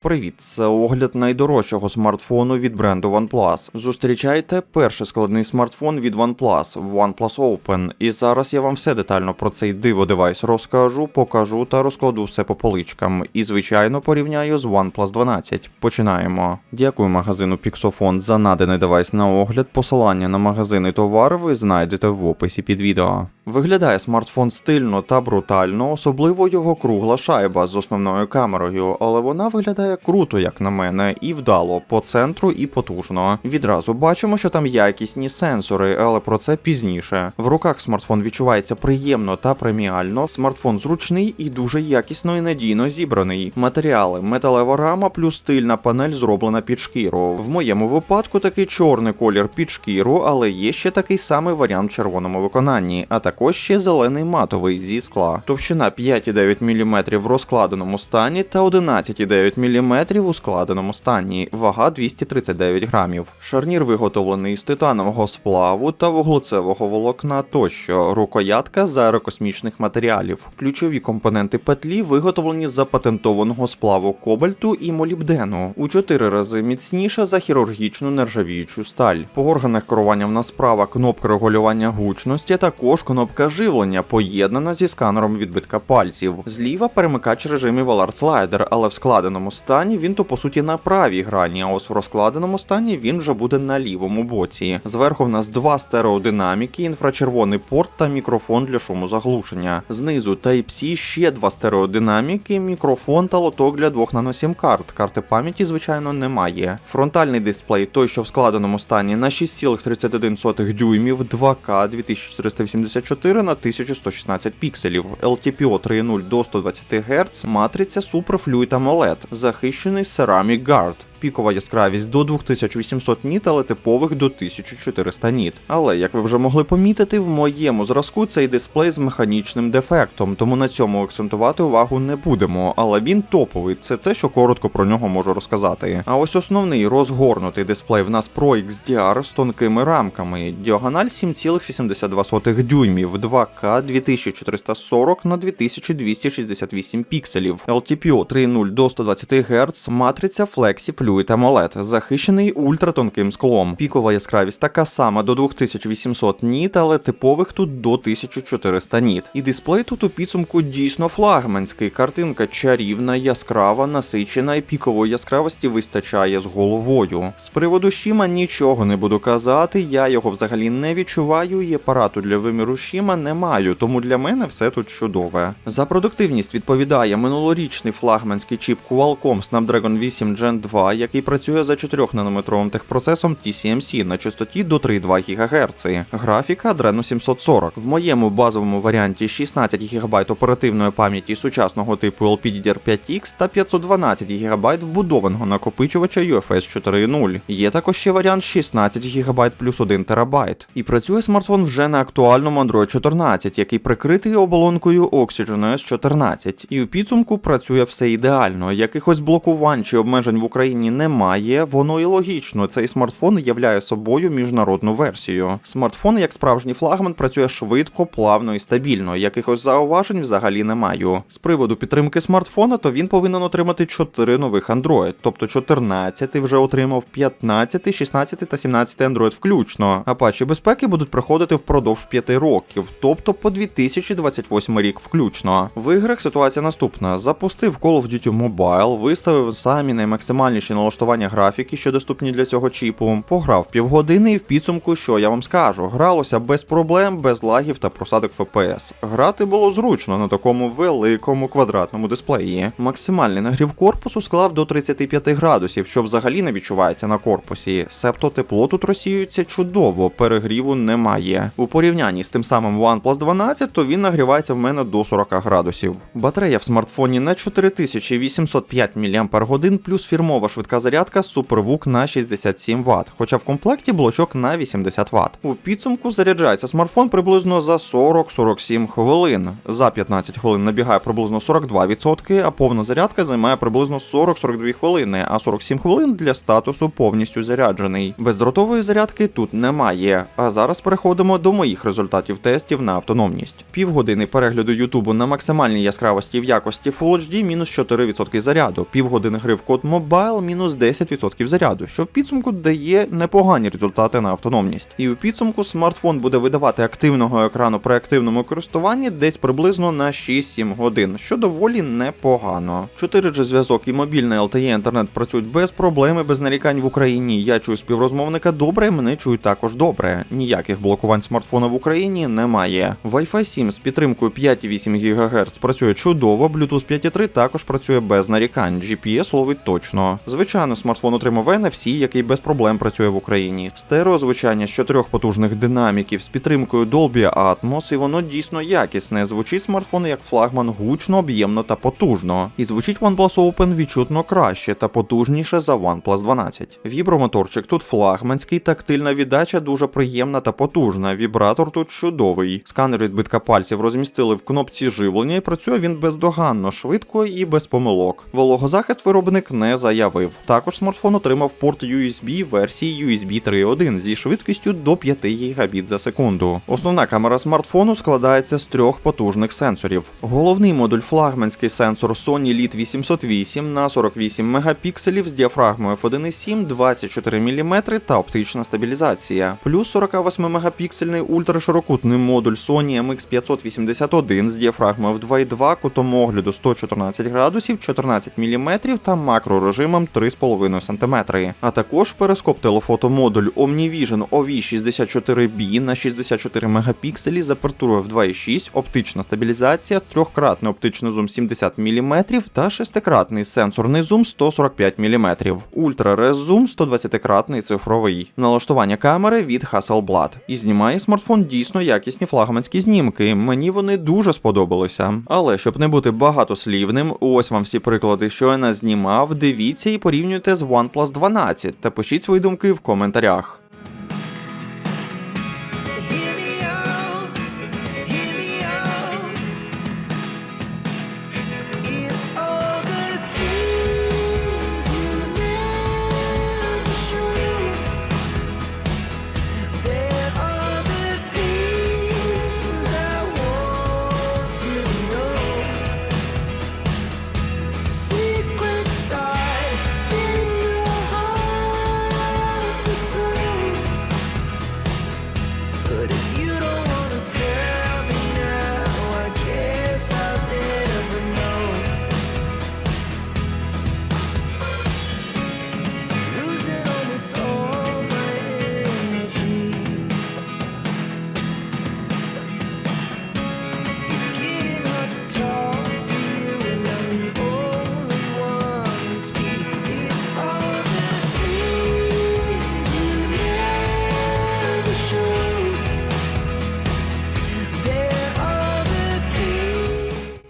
Привіт, це огляд найдорожчого смартфону від бренду OnePlus. Зустрічайте перший складний смартфон від OnePlus OnePlus Open. І зараз я вам все детально про цей диво девайс розкажу, покажу та розкладу все по поличкам. І звичайно порівняю з OnePlus 12. Починаємо. Дякую магазину Pixofon за наданий девайс на огляд. Посилання на магазин і товар ви знайдете в описі під відео. Виглядає смартфон стильно та брутально, особливо його кругла шайба з основною камерою, але вона виглядає круто, як на мене, і вдало по центру і потужно. Відразу бачимо, що там якісні сенсори, але про це пізніше. В руках смартфон відчувається приємно та преміально. Смартфон зручний і дуже якісно і надійно зібраний. Матеріали металева рама плюс стильна панель зроблена під шкіру. В моєму випадку такий чорний колір під шкіру, але є ще такий самий варіант в червоному виконанні, а також ще зелений матовий зі скла. Товщина 5,9 мм в розкладеному стані та 11,9 мм у складеному стані. Вага 239 грамів. Шарнір виготовлений з титанового сплаву та вуглецевого волокна тощо. Рукоятка з аерокосмічних матеріалів. Ключові компоненти петлі виготовлені з запатентованого сплаву кобальту і молібдену. У 4 рази міцніша за хірургічну нержавіючу сталь. По органах керування в нас справа кнопка регулювання гучності, також кнопка живлення, поєднана зі сканером відбитка пальців. Зліва перемикач режимів Alert Slider, але в складеному стані він то по суті на правій грані, а ось в розкладеному стані він вже буде на лівому боці. Зверху в нас два стереодинаміки, інфрачервоний порт та мікрофон для шумозаглушення. Знизу Type-C ще два стереодинаміки, мікрофон та лоток для двох наносім карт. Карти пам'яті, звичайно, немає. Фронтальний дисплей, той, що в складеному стані на 6,31 дюймів, 2К 2484 на 1116 пікселів, LTPO 3.0 до 120 Гц, матриця Super Fluid AMOLED, захищений Ceramic Guard. Пікова яскравість до 2800 ніт, але типових до 1400 ніт. Але як ви вже могли помітити, в моєму зразку цей дисплей з механічним дефектом, тому на цьому акцентувати увагу не будемо. Але він топовий, це те, що коротко про нього можу розказати. А ось основний розгорнутий дисплей в нас Pro XDR з тонкими рамками. Діагональ 7,82 дюймів, 2К 2440 на 2268 пікселів, LTPO 3.0 до 120 Гц, матриця Flexi Fluid AMOLED, захищений ультратонким склом. Пікова яскравість така сама до 2800 ніт, але типових тут до 1400 ніт. І дисплей тут у підсумку дійсно флагманський. Картинка чарівна, яскрава, насичена і пікової яскравості вистачає з головою. З приводу Шіма нічого не буду казати, я його взагалі не відчуваю і апарату для виміру Шіма не маю, тому для мене все тут чудове. За продуктивність відповідає минулорічний флагманський чіп Qualcomm Snapdragon 8 Gen 2, який працює за 4-нанометровим техпроцесом TCMC на частоті до 3,2 ГГц. Графіка Adreno 740. В моєму базовому варіанті 16 ГБ оперативної пам'яті сучасного типу LPDDR5X та 512 ГБ вбудованого накопичувача UFS 4.0. Є також ще варіант 16 ГБ плюс 1 ТБ. І працює смартфон вже на актуальному Android 14, який прикритий оболонкою Oxygen OS 14. І у підсумку працює все ідеально. Якихось блокувань чи обмежень в Україні немає. Воно і логічно. Цей смартфон являє собою міжнародну версію. Смартфон, як справжній флагман, працює швидко, плавно і стабільно. Якихось зауважень взагалі не маю. З приводу підтримки смартфона, то він повинен отримати 4 нових Android, тобто 14 вже отримав 15, 16 та 17 Android включно. А патчі безпеки будуть проходити впродовж 5 років, тобто по 2028 рік включно. В іграх ситуація наступна: запустив Call of Duty Mobile, виставив самі наймаксимальніші налаштування графіки, що доступні для цього чіпу. Пограв півгодини і в підсумку, що я вам скажу, гралося без проблем, без лагів та просадок FPS. Грати було зручно на такому великому квадратному дисплеї. Максимальний нагрів корпусу склав до 35 градусів, що взагалі не відчувається на корпусі. Себто тепло тут розсіюється чудово, перегріву немає. У порівнянні з тим самим OnePlus 12, то він нагрівається в мене до 40 градусів. Батарея в смартфоні на 4805 мАч плюс фірмова швидка швидка зарядка SuperVOOC на 67 Вт, хоча в комплекті блочок на 80 Вт. У підсумку заряджається смартфон приблизно за 40-47 хвилин. За 15 хвилин набігає приблизно 42%, а повна зарядка займає приблизно 40-42 хвилини, а 47 хвилин для статусу повністю заряджений. Бездротової зарядки тут немає. А зараз переходимо до моїх результатів тестів на автономність. Півгодини перегляду Ютубу на максимальній яскравості в якості Full HD мінус 4% заряду, півгодини гри в код Mobile мінус 10% заряду, що в підсумку дає непогані результати на автономність. І у підсумку смартфон буде видавати активного екрану при активному користуванні десь приблизно на 6-7 годин, що доволі непогано. 4G зв'язок і мобільний LTE інтернет працюють без проблем і без нарікань в Україні. Я чую співрозмовника добре, мене чують також добре. Ніяких блокувань смартфона в Україні немає. Wi-Fi 7 з підтримкою 5,8 ГГц працює чудово, Bluetooth 5.3 також працює без нарікань. GPS ловить точно. Звичайно, смартфон отримав NFC, який без проблем працює в Україні. Стереозвучання з чотирьох потужних динаміків з підтримкою Dolby Atmos, і воно дійсно якісне. Звучить смартфон як флагман гучно, об'ємно та потужно. І звучить OnePlus Open відчутно краще та потужніше за OnePlus 12. Вібромоторчик тут флагманський, тактильна віддача дуже приємна та потужна. Вібратор тут чудовий. Сканер відбитка пальців розмістили в кнопці живлення і працює він бездоганно, швидко і без помилок. Вологозахист виробник не заявив. Також смартфон отримав порт USB версії USB 3.1 зі швидкістю до 5 Гбіт за секунду. Основна камера смартфону складається з трьох потужних сенсорів. Головний модуль флагманський сенсор Sony Lead 808 на 48 мегапікселів з діафрагмою F1.7, 24 мм та оптична стабілізація. Плюс 48 мегапіксельний ультраширокутний модуль Sony MX581 з діафрагмою f2.2, кутом огляду 114 градусів, 14 мм та макрорежимом 3,5 см. А також перископ телефотомодуль OmniVision OV64B на 64 мегапікселі з апертурою в 2.6, оптична стабілізація, трьохкратний оптичний зум 70 мм та шестикратний сенсорний зум 145 мм. Ультрарез зум 120-кратний цифровий. Налаштування камери від Hasselblad. І знімає смартфон дійсно якісні флагманські знімки. Мені вони дуже сподобалися. Але щоб не бути багатослівним, ось вам всі приклади, що я назнімав. Дивіться і порівнюйте з OnePlus 12 та пишіть свої думки в коментарях.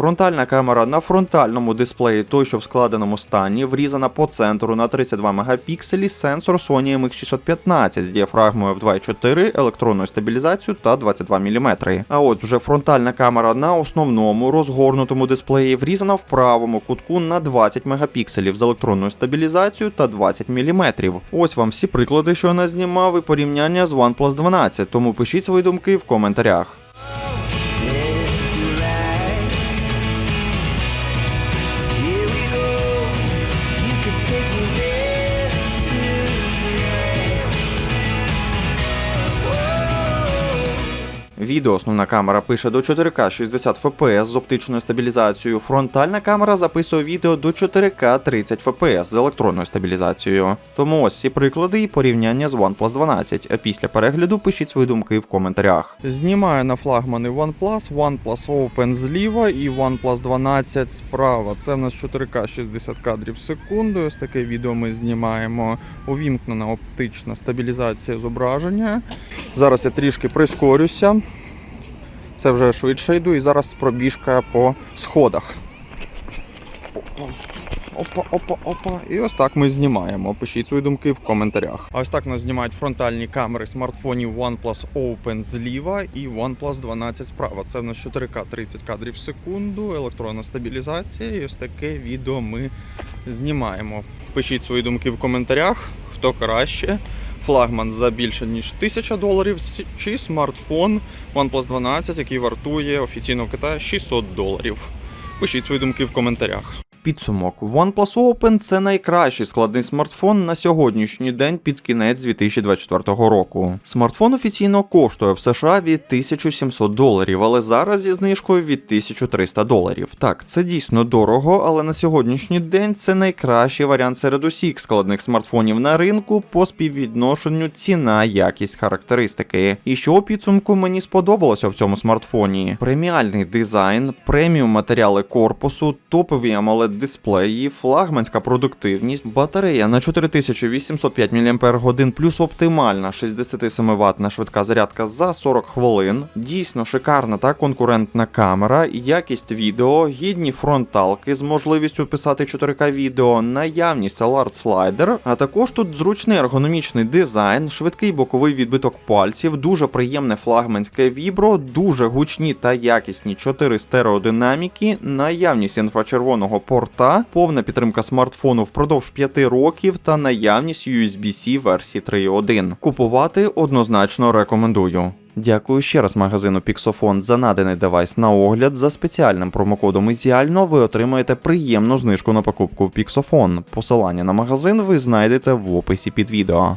Фронтальна камера на фронтальному дисплеї, той, що в складеному стані, врізана по центру на 32 мегапікселі, сенсор Sony MX615 з діафрагмою в 2.4, електронною стабілізацією та 22 мм. А от вже фронтальна камера на основному розгорнутому дисплеї врізана в правому кутку на 20 мегапікселів з електронною стабілізацією та 20 мм. Ось вам всі приклади, що я назнімав, і порівняння з OnePlus 12, тому пишіть свої думки в коментарях. Відео основна камера пише до 4К 60 FPS з оптичною стабілізацією. Фронтальна камера записує відео до 4К 30 FPS з електронною стабілізацією. Тому ось всі приклади і порівняння з OnePlus 12. А після перегляду пишіть свої думки в коментарях. Знімаю на флагмани OnePlus, OnePlus Open зліва і OnePlus 12 справа. Це в нас 4К 60 кадрів в секунду. Ось таке відео ми знімаємо. Увімкнена оптична стабілізація зображення. Зараз я трішки прискорюся. Це вже швидше йду і зараз пробіжка по сходах. опа, опа, опа. І ось так ми знімаємо. Пишіть свої думки в коментарях. А ось так нас знімають фронтальні камери смартфонів OnePlus Open зліва і OnePlus 12 справа. Це в нас 4К 30 кадрів в секунду, електронна стабілізація. І ось таке відео ми знімаємо. Пишіть свої думки в коментарях, хто краще. Флагман за більше ніж 1000 доларів чи смартфон OnePlus 12, який вартує офіційно в Китаї 600 доларів. Пишіть свої думки в коментарях. Підсумок OnePlus Open це найкращий складний смартфон на сьогоднішній день під кінець 2024 року. Смартфон офіційно коштує в США від 1700 доларів, але зараз зі знижкою від 1300 доларів. Так, це дійсно дорого, але на сьогоднішній день це найкращий варіант серед усіх складних смартфонів на ринку по співвідношенню ціна, якість, характеристики. І що у підсумку мені сподобалося в цьому смартфоні: преміальний дизайн, преміум матеріали корпусу, топові AMOLED дисплеї, флагманська продуктивність, батарея на 4805 мАч плюс оптимальна 67 ваттна швидка зарядка за 40 хвилин. Дійсно шикарна та конкурентна камера, якість відео, гідні фронталки з можливістю писати 4К відео, наявність Alert Slider, а також тут зручний ергономічний дизайн, швидкий боковий відбиток пальців, дуже приємне флагманське вібро, дуже гучні та якісні 4 стереодинаміки, наявність інфрачервоного порта, повна підтримка смартфону впродовж 5 років та наявність USB-C версії 3.1. Купувати однозначно рекомендую. Дякую ще раз магазину Pixofon за наданий девайс на огляд. За спеціальним промокодом Ізіально ви отримаєте приємну знижку на покупку в Pixofon. Посилання на магазин ви знайдете в описі під відео.